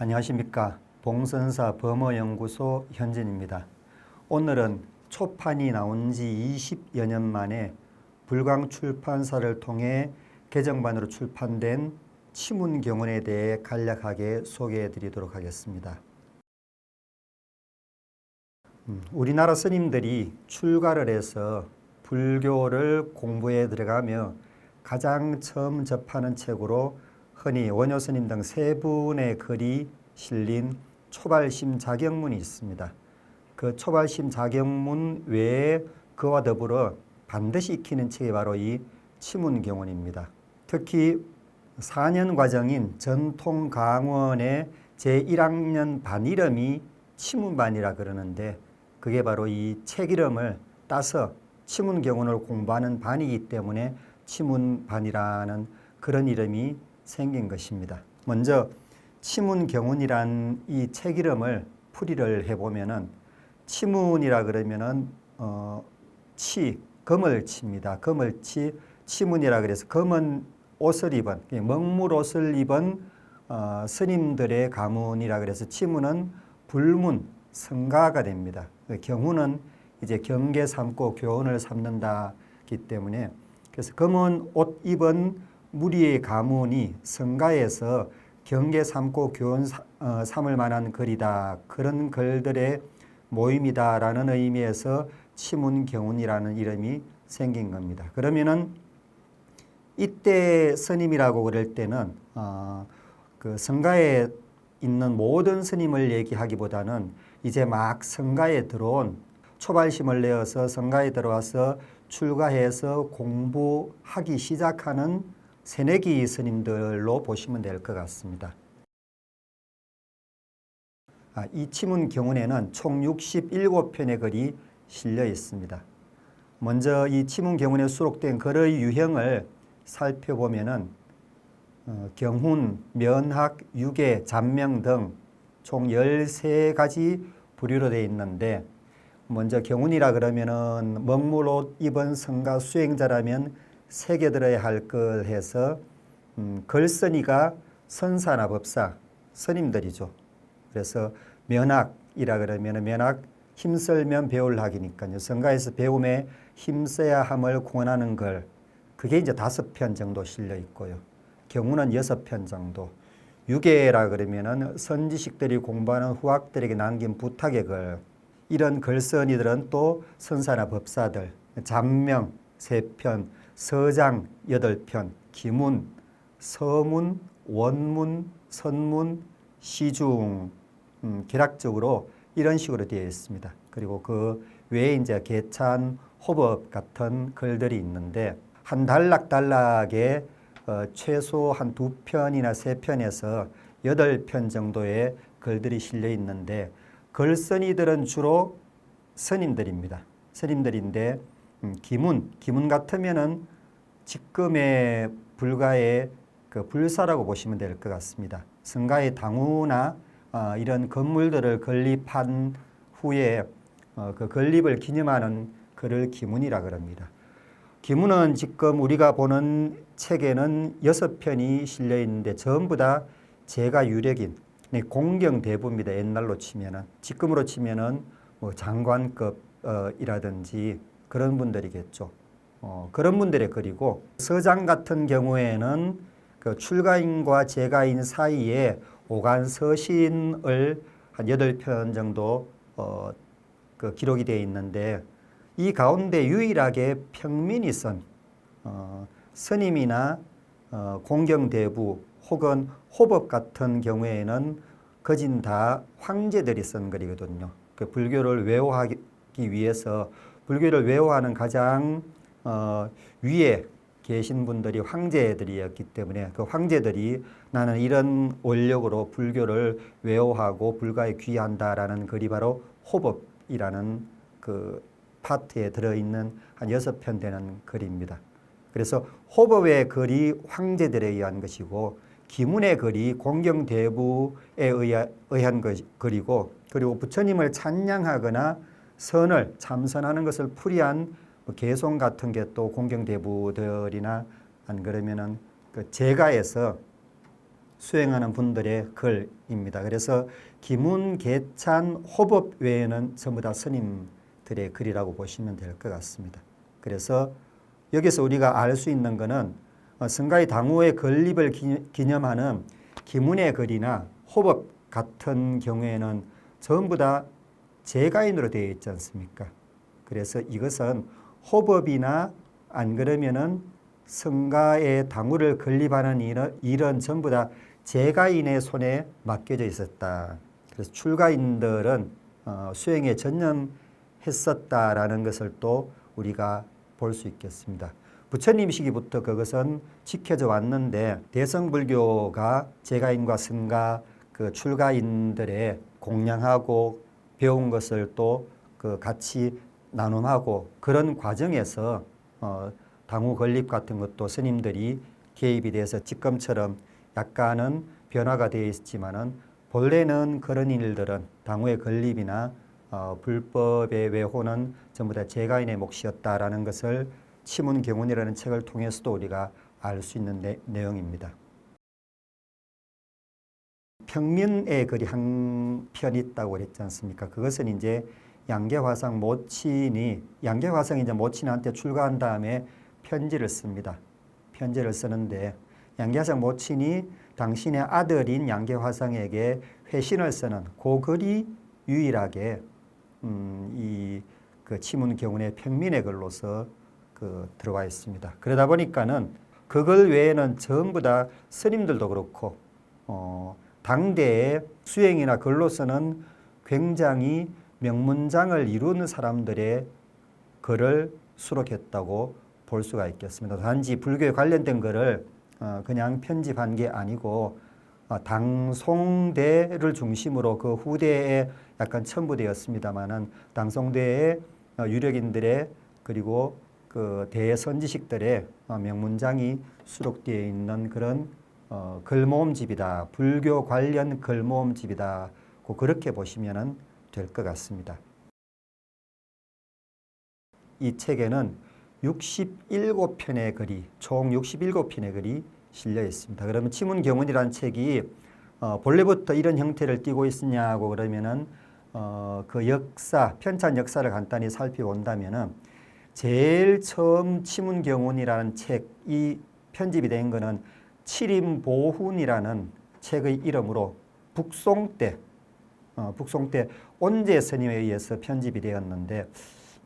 안녕하십니까. 봉선사 범어연구소 현진입니다. 오늘은 초판이 나온 지 20여 년 만에 불광 출판사를 통해 개정반으로 출판된 치문경원에 대해 간략하게 소개해 드리도록 하겠습니다. 음, 우리나라 스님들이 출가를 해서 불교를 공부에 들어가며 가장 처음 접하는 책으로 흔히 원효 스님 등 세 분의 글이 실린 초발심 자경문이 있습니다. 그 초발심 자경문 외에 그와 더불어 반드시 익히는 책이 바로 이 치문경원입니다. 특히 4년 과정인 전통 강원의 제1학년 반 이름이 치문반이라 그러는데 그게 바로 이 책 이름을 따서 치문경원을 공부하는 반이기 때문에 치문반이라는 그런 이름이 생긴 것입니다. 먼저 치문경운이란 이 책 이름을 풀이를 해보면은 치문이라 그러면은 어, 치 검을 칩니다. 검을 치 치문이라 그래서 검은 옷을 입은 먹물 옷을 입은 어, 스님들의 가문이라 그래서 치문은 불문 성가가 됩니다. 경우는 이제 경계 삼고 교훈을 삼는다기 때문에 그래서 검은 옷 입은 무리의 가문이 성가에서 경계 삼고 교훈 어, 삼을 만한 글이다. 그런 글들의 모임이다라는 의미에서 치문경운이라는 이름이 생긴 겁니다. 그러면은 이때 스님이라고 그럴 때는 어, 그 성가에 있는 모든 스님을 얘기하기보다는 이제 막 성가에 들어온 초발심을 내어서 성가에 들어와서 출가해서 공부하기 시작하는 새내기 스님들로 보시면 될 것 같습니다. 아, 이 치문 경운에는 총 67편의 글이 실려 있습니다. 먼저 이 치문 경운에 수록된 글의 유형을 살펴보면은 어, 경훈, 면학, 유계, 잔명 등 총 13가지 부류로 되어 있는데 먼저 경운이라 그러면은 먹물옷 입은 성가 수행자라면 새겨 들어야 할 걸 해서 음, 글쓴이가 선사나 법사 스님들이죠. 그래서 면학이라 그러면 면학 힘쓸면 배울 학이니까요. 성가에서 배움에 힘써야 함을 권하는 걸 그게 이제 다섯 편 정도 실려 있고요. 경우는 여섯 편 정도. 유계라 그러면은 선지식들이 공부하는 후학들에게 남긴 부탁의 글. 이런 글쓴이들은 또 선사나 법사들, 잔명 세 편, 서장 여덟 편, 기문, 서문, 원문, 선문, 시중, 음, 개락적으로 이런 식으로 되어 있습니다. 그리고 그 외에 이제 개찬, 호법 같은 글들이 있는데 한 단락 단락에 어, 최소 한 두 편이나 세 편에서 여덟 편 정도의 글들이 실려 있는데 글쓴이들은 주로 스님들입니다. 스님들인데 음, 기문, 기문 같으면은 직금의 불가의 그 불사라고 보시면 될 것 같습니다. 성가의 당우나 어, 이런 건물들을 건립한 후에 어, 그 건립을 기념하는 글을 기문이라 그럽니다. 기문은 지금 우리가 보는 책에는 여섯 편이 실려 있는데 전부 다 제가 유력인 네, 공경 대부입니다. 옛날로 치면은 지금으로 치면은 뭐 장관급이라든지 그런 분들이겠죠. 어, 그런 분들의 글이고 서장 같은 경우에는 그 출가인과 재가인 사이에 오간 서신을 한 여덟 편 정도 어, 그 기록이 되어 있는데 이 가운데 유일하게 평민이 쓴 어, 스님이나 어, 공경대부 혹은 호법 같은 경우에는 거진 다 황제들이 쓴 글이거든요. 그 불교를 외워하기 위해서 불교를 외워하는 가장 어, 위에 계신 분들이 황제들이었기 때문에 그 황제들이 나는 이런 원력으로 불교를 외워하고 불가에 귀한다라는 글이 바로 호법이라는 그 파트에 들어있는 한 여섯 편 되는 글입니다. 그래서 호법의 글이 황제들에 의한 것이고 기문의 글이 공경대부에 의한 것, 글이고 그리고 부처님을 찬양하거나 선을 참선하는 것을 풀이한 뭐 개송 같은 게 또 공경대부들이나 안 그러면은 그 제가에서 수행하는 분들의 글입니다. 그래서 기문, 계찬, 호법 외에는 전부 다 스님들의 글이라고 보시면 될 것 같습니다. 그래서 여기서 우리가 알 수 있는 것은 어, 성가의 당후의 건립을 기- 기념하는 기문의 글이나 호법 같은 경우에는 전부 다 제가인으로 되어 있지 않습니까? 그래서 이것은 호법이나 안 그러면은 성가의 당후를 건립하는 일은, 일은 전부 다 제가인의 손에 맡겨져 있었다. 그래서 출가인들은 어, 수행에 전념했었다라는 것을 또 우리가 볼 수 있겠습니다. 부처님 시기부터 그것은 지켜져 왔는데 대성불교가 제가인과 성가 그 출가인들의 공양하고 배운 것을 또 그 같이 나눔하고 그런 과정에서 어, 당후 건립 같은 것도 스님들이 개입이 돼서 지금처럼 약간은 변화가 되어 있지만은 본래는 그런 일들은 당후의 건립이나 어, 불법의 외호는 전부 다 제가인의 몫이었다라는 것을 치문 경운이라는 책을 통해서도 우리가 알 수 있는 내, 내용입니다. 평민의 글이 한편 있다고 그랬지 않습니까? 그것은 이제 양계화상 모친이 양계화상이 이제 모친한테 출가한 다음에 편지를 씁니다. 편지를 쓰는데 양계화상 모친이 당신의 아들인 양계화상에게 회신을 쓰는 그 글이 유일하게 음, 이그 치문 경운의 평민의 글로서 그 들어와 있습니다. 그러다 보니까는 그걸 외에는 전부 다 스님들도 그렇고 어, 당대의 수행이나 글로서는 굉장히 명문장을 이루는 사람들의 글을 수록했다고 볼 수가 있겠습니다. 단지 불교에 관련된 글을 어, 그냥 편집한 게 아니고 어, 당송대를 중심으로 그 후대에 약간 첨부되었습니다만은 당송대의 어, 유력인들의 그리고 그 대선지식들의 어, 명문장이 수록되어 있는 그런 어, 글모음집이다. 불교 관련 글모음집이다. 고 그렇게 보시면은 될것 같습니다. 이 책에는 67편의 글이 총 67편의 글이 실려 있습니다. 그러면 치문경운이라는 책이 어, 본래부터 이런 형태를 띠고 있었냐고 그러면은 어, 그 역사 편찬 역사를 간단히 살펴본다면은 제일 처음 치문경운이라는 책이 편집이 된 거는 칠임보훈이라는 책의 이름으로 북송 때 어, 북송 때 온재 스님에 의해서 편집이 되었는데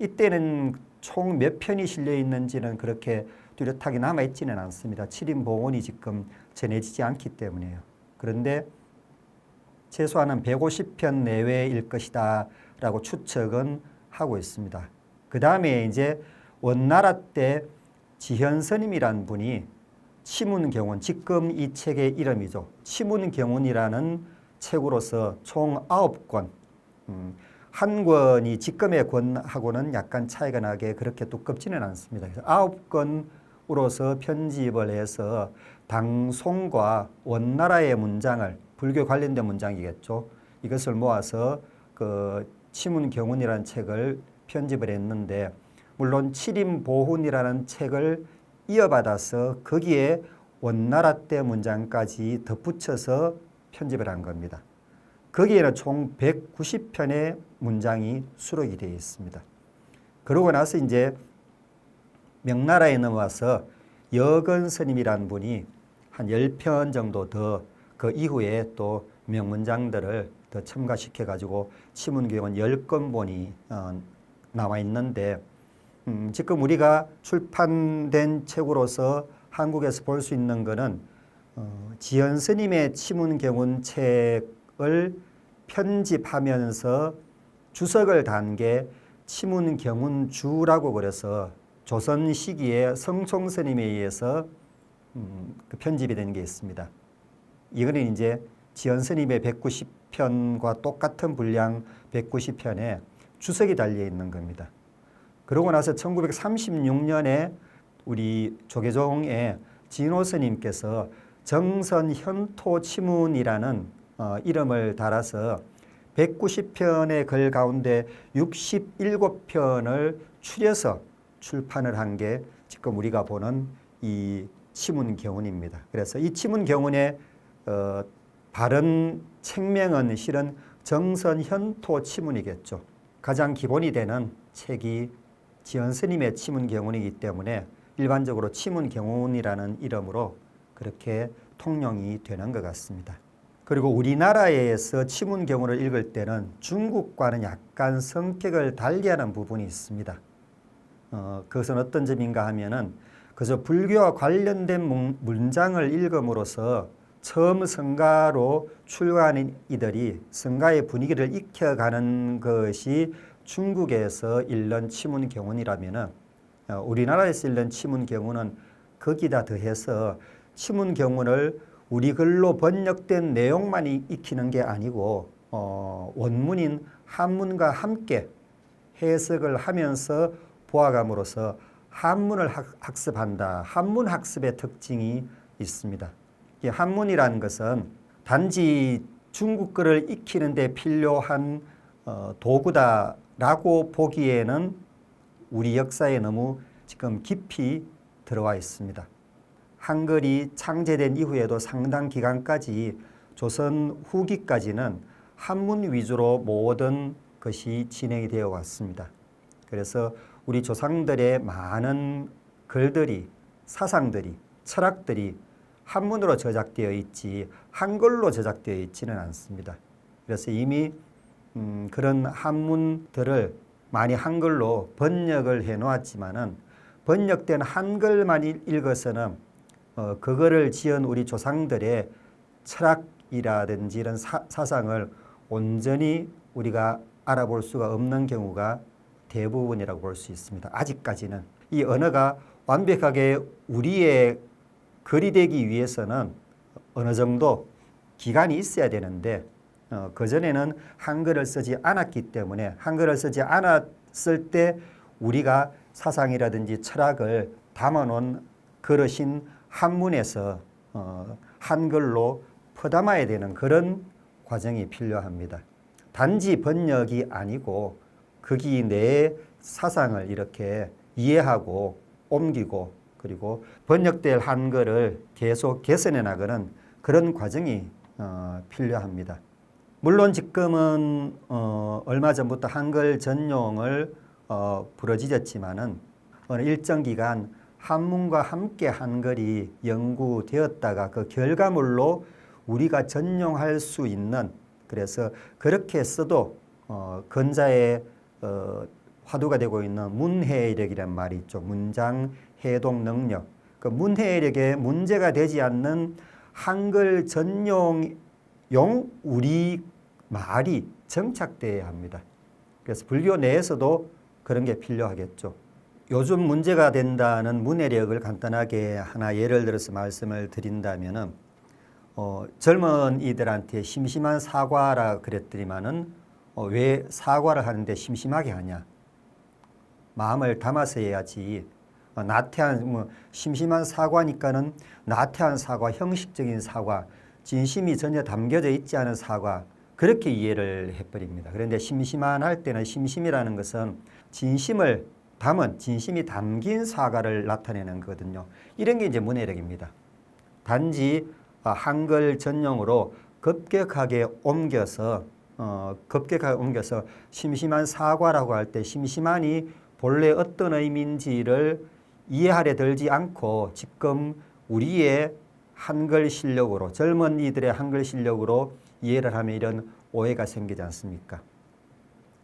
이때는 총 몇 편이 실려 있는지는 그렇게 뚜렷하게 남아 있지는 않습니다. 칠인봉원이 지금 전해지지 않기 때문에요. 그런데 최소한은 150편 내외일 것이다라고 추측은 하고 있습니다. 그 다음에 이제 원나라 때 지현 스님이란 분이 치문경운, 지금 이 책의 이름이죠. 치문경운이라는 책으로서 총 아홉 권, 음, 한 권이 직금의 권하고는 약간 차이가 나게 그렇게 두껍지는 않습니다. 그래서 아홉 권으로서 편집을 해서 당송과 원나라의 문장을 불교 관련된 문장이겠죠. 이것을 모아서 그 치문경운이라는 책을 편집을 했는데 물론 칠임보훈이라는 책을 이어받아서 거기에 원나라 때 문장까지 덧붙여서 편집을 한 겁니다. 거기에는 총 190편의 문장이 수록이 되어 있습니다. 그러고 나서 이제 명나라에 넘어와서 여건 스님이라는 분이 한 10편 정도 더 그 이후에 또 명문장들을 더 첨가시켜 가지고 치문경은 10권본이 어, 나와 있는데 음, 지금 우리가 출판된 책으로서 한국에서 볼 수 있는 것은 어, 지연 스님의 치문 경운 책을 편집하면서 주석을 단 게 치문 경운 주라고 그래서 조선 시기에 성총 스님에 의해서 음, 그 편집이 된 게 있습니다. 이거는 이제 지연 스님의 190편과 똑같은 분량 190편에 주석이 달려 있는 겁니다. 그러고 나서 1936년에 우리 조계종의 진호 스님께서 정선 현토 치문이라는 어, 이름을 달아서 190편의 글 가운데 67편을 추려서 출판을 한 게 지금 우리가 보는 이 치문경운입니다. 그래서 이 치문경운의 어, 바른 책명은 실은 정선현토 치문이겠죠. 가장 기본이 되는 책이 지연 스님의 치문 경운이기 때문에 일반적으로 치문 경운이라는 이름으로 그렇게 통용이 되는 것 같습니다. 그리고 우리나라에서 치문 경운을 읽을 때는 중국과는 약간 성격을 달리하는 부분이 있습니다. 어, 그것은 어떤 점인가 하면은 그저 불교와 관련된 문- 문장을 읽음으로써 처음 성가로 출가하는 이들이 성가의 분위기를 익혀가는 것이 중국에서 읽는 치문 경운이라면은 어, 우리나라에서 읽는 치문 경운은 거기다 더해서 치문 경운을 우리 글로 번역된 내용만 이- 익히는 게 아니고 어, 원문인 한문과 함께 해석을 하면서 보아감으로써 한문을 학, 학습한다. 한문 학습의 특징이 있습니다. 이 한문이라는 것은 단지 중국어를 익히는 데 필요한 어, 도구다 라고 보기에는 우리 역사에 너무 지금 깊이 들어와 있습니다. 한글이 창제된 이후에도 상당 기간까지 조선 후기까지는 한문 위주로 모든 것이 진행이 되어 왔습니다. 그래서 우리 조상들의 많은 글들이 사상들이 철학들이 한문으로 저작되어 있지 한글로 저작되어 있지는 않습니다. 그래서 이미 음, 그런 한문들을 많이 한글로 번역을 해 놓았지만은 번역된 한글만 읽- 읽어서는 어, 그거를 지은 우리 조상들의 철학이라든지 이런 사, 사상을 온전히 우리가 알아볼 수가 없는 경우가 대부분이라고 볼 수 있습니다. 아직까지는 이 언어가 완벽하게 우리의 글이 되기 위해서는 어느 정도 기간이 있어야 되는데 어, 그전에는 한글을 쓰지 않았기 때문에 한글을 쓰지 않았을 때 우리가 사상이라든지 철학을 담아놓은 그릇인 한문에서 어, 한글로 퍼담아야 되는 그런 과정이 필요합니다. 단지 번역이 아니고 거기 내 사상을 이렇게 이해하고 옮기고 그리고 번역될 한글을 계속 개선해 나가는 그런 과정이 어, 필요합니다. 물론 지금은 어, 얼마 전부터 한글 전용을 어, 부러지졌지만은 어느 일정 기간 한문과 함께 한글이 연구되었다가 그 결과물로 우리가 전용할 수 있는 그래서 그렇게 써도 어, 건자의 어, 화두가 되고 있는 문해력이란 말이 있죠. 문장 해동 능력. 그 문해력에 문제가 되지 않는 한글 전용용 우리 말이 정착돼야 합니다. 그래서 불교 내에서도 그런 게 필요하겠죠. 요즘 문제가 된다는 문해력을 간단하게 하나 예를 들어서 말씀을 드린다면은 어, 젊은 이들한테 심심한 사과라 그랬더니만은 어, 왜 사과를 하는데 심심하게 하냐? 마음을 담아서 해야지. 어, 나태한 뭐 심심한 사과니까는 나태한 사과, 형식적인 사과, 진심이 전혀 담겨져 있지 않은 사과 그렇게 이해를 해버립니다. 그런데 심심한 할 때는 심심이라는 것은 진심을 담은 진심이 담긴 사과를 나타내는 거거든요. 이런 게 이제 문해력입니다. 단지 어, 한글 전용으로 급격하게 옮겨서 어, 급격하게 옮겨서 심심한 사과라고 할 때 심심한이 본래 어떤 의미인지를 이해하려 들지 않고 지금 우리의 한글 실력으로 젊은 이들의 한글 실력으로 이해를 하면 이런 오해가 생기지 않습니까?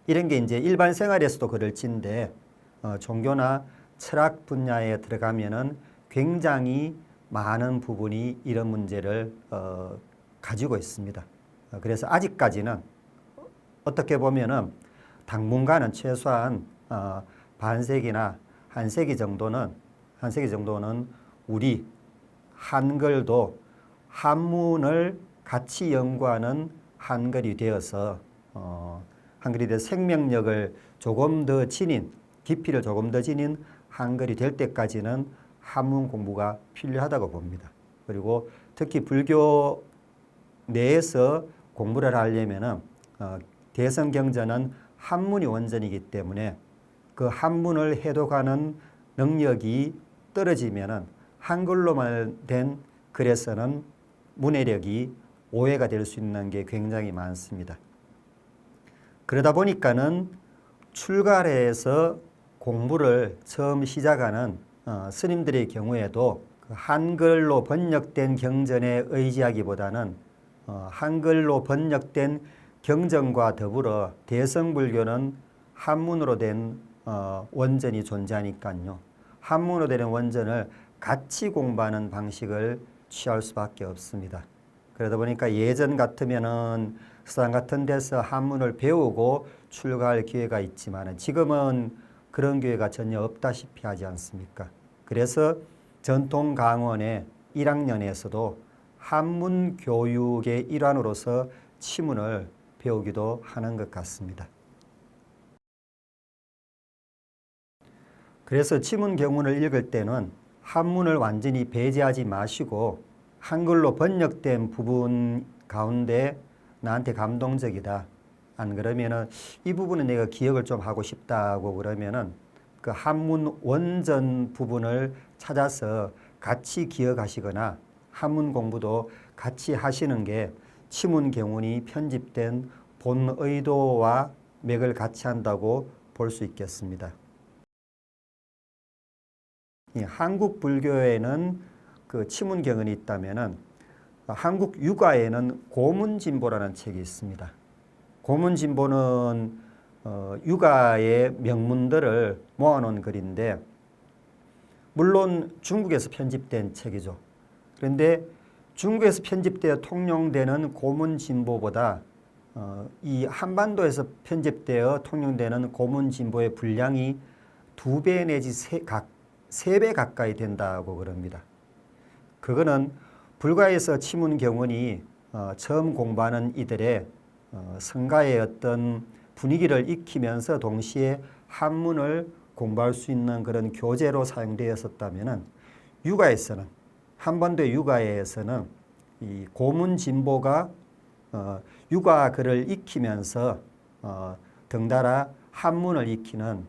이런 게 이제 일반 생활에서도 그럴진데 어, 종교나 철학 분야에 들어가면은 굉장히 많은 부분이 이런 문제를 어, 가지고 있습니다. 어, 그래서 아직까지는 어떻게 보면은 당분간은 최소한 어, 반세기나 한 세기 정도는 한 세기 정도는 우리 한글도 한문을 같이 연구하는 한글이 되어서 어, 한글이 되 생명력을 조금 더 지닌 깊이를 조금 더 지닌 한글이 될 때까지는 한문 공부가 필요하다고 봅니다. 그리고 특히 불교 내에서 공부를 하려면은 어, 대성경전은 한문이 원전이기 때문에 그 한문을 해독하는 능력이 떨어지면은 한글로만 된 글에서는 문해력이 오해가 될 수 있는 게 굉장히 많습니다. 그러다 보니까는 출가해서 공부를 처음 시작하는 어, 스님들의 경우에도 그 한글로 번역된 경전에 의지하기보다는 어, 한글로 번역된 경전과 더불어 대성불교는 한문으로 된 어, 원전이 존재하니까요. 한문으로 되는 원전을 같이 공부하는 방식을 취할 수밖에 없습니다. 그러다 보니까 예전 같으면은 수상 같은 데서 한문을 배우고 출가할 기회가 있지만 지금은 그런 기회가 전혀 없다시피 하지 않습니까? 그래서 전통 강원의 1학년에서도 한문 교육의 일환으로서 치문을 배우기도 하는 것 같습니다. 그래서 치문 경문을 읽을 때는 한문을 완전히 배제하지 마시고 한글로 번역된 부분 가운데 나한테 감동적이다. 안 그러면은 이 부분은 내가 기억을 좀 하고 싶다고 그러면은 그 한문 원전 부분을 찾아서 같이 기억하시거나 한문 공부도 같이 하시는 게 치문 경운이 편집된 본 의도와 맥을 같이 한다고 볼 수 있겠습니다. 이 한국 불교에는 그 치문 경은이 있다면은 한국 육아에는 고문진보라는 책이 있습니다. 고문진보는 어, 육아의 명문들을 모아놓은 글인데 물론 중국에서 편집된 책이죠. 그런데 중국에서 편집되어 통용되는 고문진보보다 어, 이 한반도에서 편집되어 통용되는 고문진보의 분량이 두 배 내지 세, 각, 세 배 가까이 된다고 그럽니다. 그거는 불가에서 치문 경원이 어, 처음 공부하는 이들의 어, 성가의 어떤 분위기를 익히면서 동시에 한문을 공부할 수 있는 그런 교재로 사용되었었다면은 육아에서는 한반도의 육아에서는 이 고문 진보가 어, 육아 글을 익히면서 어, 덩달아 한문을 익히는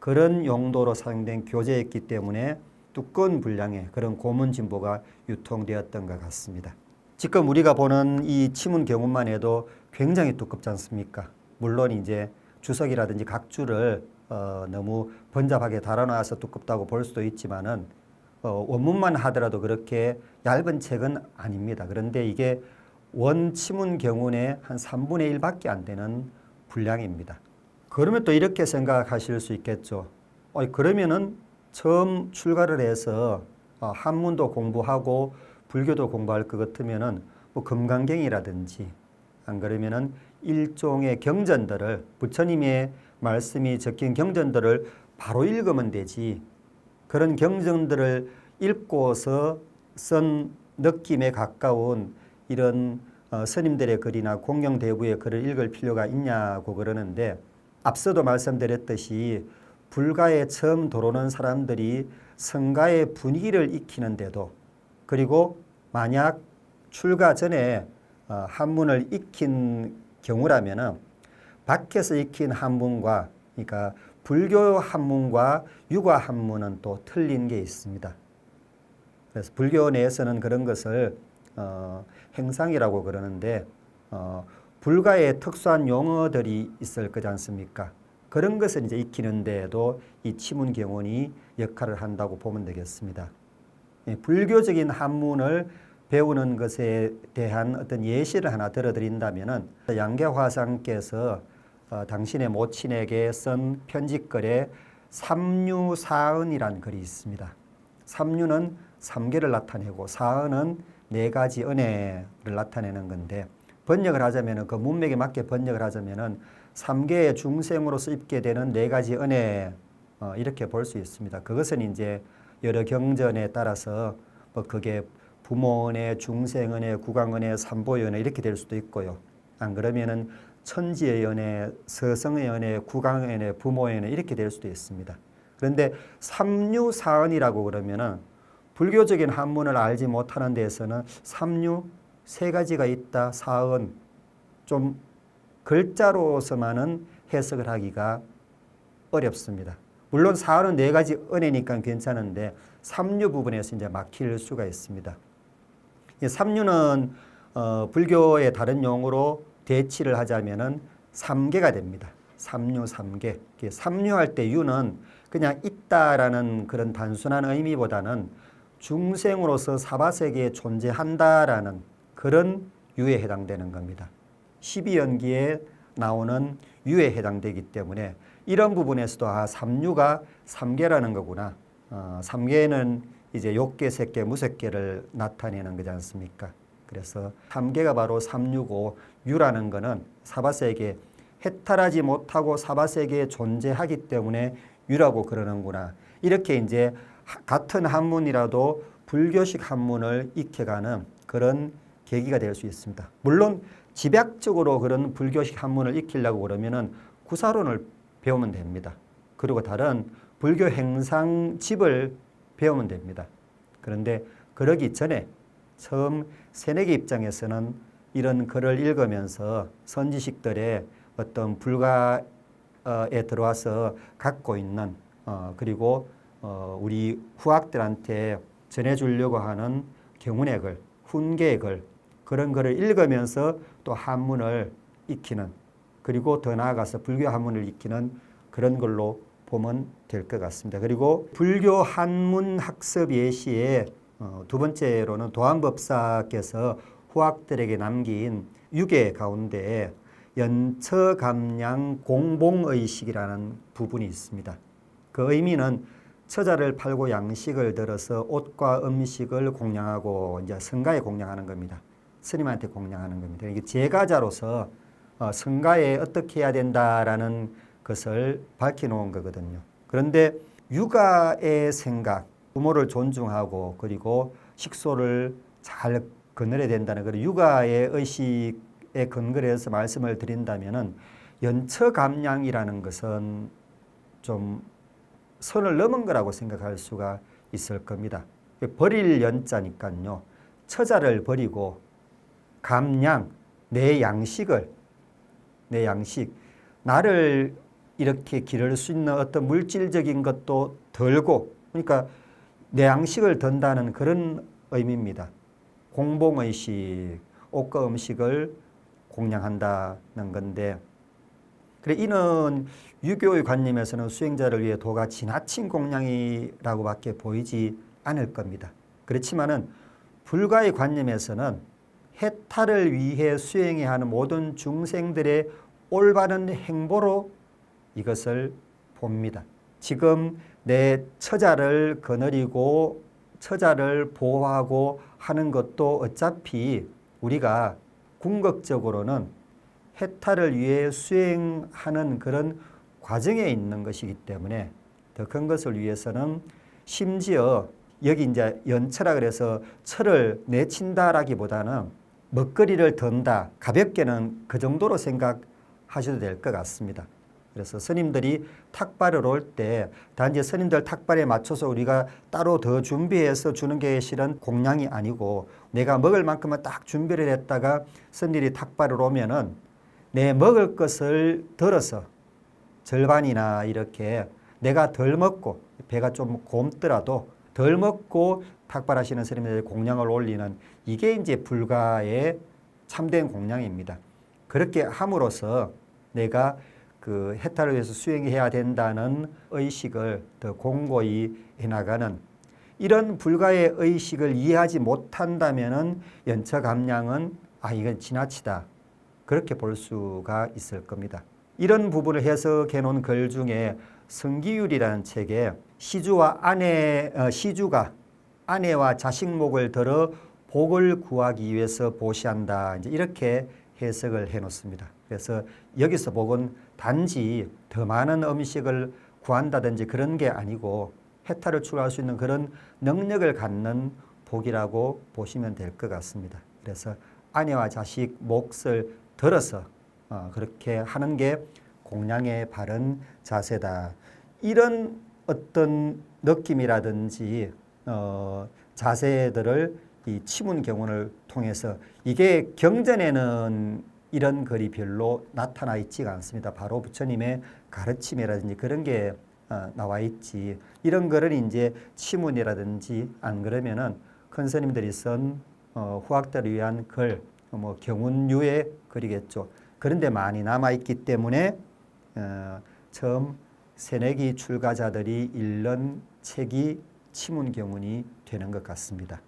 그런 용도로 사용된 교재였기 때문에 두꺼운 분량의 그런 고문 진보가 유통되었던 것 같습니다. 지금 우리가 보는 이 치문 경우만 해도 굉장히 두껍지 않습니까? 물론 이제 주석이라든지 각주를 어, 너무 번잡하게 달아놔서 두껍다고 볼 수도 있지만은 어, 원문만 하더라도 그렇게 얇은 책은 아닙니다. 그런데 이게 원 치문 경운의 한 3분의 1밖에 안 되는 분량입니다. 그러면 또 이렇게 생각하실 수 있겠죠. 어, 그러면은 처음 출가를 해서 어, 한문도 공부하고 불교도 공부할 것 같으면은 뭐 금강경이라든지 안 그러면은 일종의 경전들을 부처님의 말씀이 적힌 경전들을 바로 읽으면 되지. 그런 경전들을 읽고서 쓴 느낌에 가까운 이런 어, 스님들의 글이나 공경 대부의 글을 읽을 필요가 있냐고 그러는데 앞서도 말씀드렸듯이 불가에 처음 들어오는 사람들이 성가의 분위기를 익히는데도 그리고 만약 출가 전에 어, 한문을 익힌 경우라면은 밖에서 익힌 한문과 그러니까 불교 한문과 유가 한문은 또 틀린 게 있습니다. 그래서 불교 내에서는 그런 것을 어, 행상이라고 그러는데 어, 불가의 특수한 용어들이 있을 거지 않습니까? 그런 것을 이제 익히는데도 이 치문 경원이 역할을 한다고 보면 되겠습니다. 예, 불교적인 한문을 배우는 것에 대한 어떤 예시를 하나 들어드린다면은 양계화상께서 어, 당신의 모친에게 쓴 편지글에 삼류사은이란 글이 있습니다. 삼류는 삼계를 나타내고 사은은 네 가지 은혜를 나타내는 건데 번역을 하자면은 그 문맥에 맞게 번역을 하자면은 삼계의 중생으로서 입게 되는 네 가지 은혜 어, 이렇게 볼 수 있습니다. 그것은 이제 여러 경전에 따라서 뭐 그게 부모은혜, 중생은혜, 구강은혜, 삼보연혜 이렇게 될 수도 있고요. 안 그러면은 천지의 연애, 서성의 연애, 구강의 연애, 부모의 연애 이렇게 될 수도 있습니다. 그런데 삼류사언이라고 그러면은 불교적인 한문을 알지 못하는 데에서는 삼류 세 가지가 있다, 사언 좀 글자로서만은 해석을 하기가 어렵습니다. 물론 사언은 네 가지 은혜니까 괜찮은데 삼류 부분에서 이제 막힐 수가 있습니다. 이 삼류는 어, 불교의 다른 용어로 대치를 하자면은 삼계가 됩니다. 삼류 삼계. 삼류할 때 유는 그냥 있다라는 그런 단순한 의미보다는 중생으로서 사바세계에 존재한다라는 그런 유에 해당되는 겁니다. 12연기에 나오는 유에 해당되기 때문에 이런 부분에서도 아 삼류가 삼계라는 거구나. 어, 삼계는 이제 욕계, 색계, 무색계를 나타내는 거지 않습니까? 그래서 삼계가 바로 삼류고 유라는 거는 사바세계 해탈하지 못하고 사바세계에 존재하기 때문에 유라고 그러는구나. 이렇게 이제 하- 같은 한문이라도 불교식 한문을 익혀가는 그런 계기가 될 수 있습니다. 물론 집약적으로 그런 불교식 한문을 익히려고 그러면은 구사론을 배우면 됩니다. 그리고 다른 불교 행상집을 배우면 됩니다. 그런데 그러기 전에 처음 새내기 입장에서는 이런 글을 읽으면서 선지식들의 어떤 불가에 들어와서 갖고 있는 어, 그리고 어, 우리 후학들한테 전해주려고 하는 경운의 글, 훈계의 글 그런 글을 읽으면서 또 한문을 익히는 그리고 더 나아가서 불교 한문을 익히는 그런 걸로 보면 될 것 같습니다. 그리고 불교 한문 학습 예시에 어, 두 번째로는 도안법사께서 후학들에게 남긴 유계 가운데 연처감량 공봉의식이라는 부분이 있습니다. 그 의미는 처자를 팔고 양식을 들어서 옷과 음식을 공양하고 이제 성가에 공양하는 겁니다. 스님한테 공양하는 겁니다. 이게 제가자로서 어, 성가에 어떻게 해야 된다라는 것을 밝혀놓은 거거든요. 그런데 육아의 생각, 부모를 존중하고 그리고 식소를 잘 거느려야 된다는 그런 육아의 의식에 근거를 해서 말씀을 드린다면은 연처 감량이라는 것은 좀 선을 넘은 거라고 생각할 수가 있을 겁니다. 버릴 연자니까요. 처자를 버리고 감량, 내 양식을, 내 양식, 나를 이렇게 기를 수 있는 어떤 물질적인 것도 덜고, 그러니까 내 양식을 든다는 그런 의미입니다. 공봉의식, 옷과 음식을 공양한다는 건데, 그래 이는 유교의 관념에서는 수행자를 위해 도가 지나친 공양이라고밖에 보이지 않을 겁니다. 그렇지만은 불가의 관념에서는 해탈을 위해 수행해야 하는 모든 중생들의 올바른 행보로 이것을 봅니다. 지금 내 처자를 거느리고 처자를 보호하고 하는 것도 어차피 우리가 궁극적으로는 해탈을 위해 수행하는 그런 과정에 있는 것이기 때문에 더 큰 것을 위해서는 심지어 여기 이제 연철라 그래서 철을 내친다라기보다는 먹거리를 든다 가볍게는 그 정도로 생각하셔도 될 것 같습니다. 그래서 스님들이 탁발을 올 때 단지 스님들 탁발에 맞춰서 우리가 따로 더 준비해서 주는 게 실은 공양이 아니고 내가 먹을 만큼은 딱 준비를 했다가 스님들이 탁발을 오면은 내 먹을 것을 덜어서 절반이나 이렇게 내가 덜 먹고 배가 좀 곪더라도 덜 먹고 탁발하시는 스님들의 공양을 올리는 이게 이제 불가의 참된 공양입니다. 그렇게 함으로써 내가 그 해탈을 위해서 수행해야 된다는 의식을 더 공고히 해나가는 이런 불가의 의식을 이해하지 못한다면은 연처 감량은 아 이건 지나치다 그렇게 볼 수가 있을 겁니다. 이런 부분을 해석해 놓은 글 중에 성기율이라는 책에 시주와 아내 어, 시주가 아내와 자식 목을 들어 복을 구하기 위해서 보시한다. 이제 이렇게 해석을 해 놓습니다. 그래서 여기서 복은 단지 더 많은 음식을 구한다든지 그런 게 아니고 해탈을 추구할 수 있는 그런 능력을 갖는 복이라고 보시면 될 것 같습니다. 그래서 아내와 자식 몫을 들어서 어, 그렇게 하는 게 공양의 바른 자세다. 이런 어떤 느낌이라든지 어, 자세들을 이 치문 경운을 통해서 이게 경전에는 이런 글이 별로 나타나 있지가 않습니다. 바로 부처님의 가르침이라든지 그런 게 어, 나와 있지. 이런 글은 이제 치문이라든지 안 그러면은 큰 스님들이 쓴 어, 후학들을 위한 글, 뭐 경운류의 글이겠죠. 그런데 많이 남아 있기 때문에 어, 처음 새내기 출가자들이 읽는 책이 치문 경운이 되는 것 같습니다.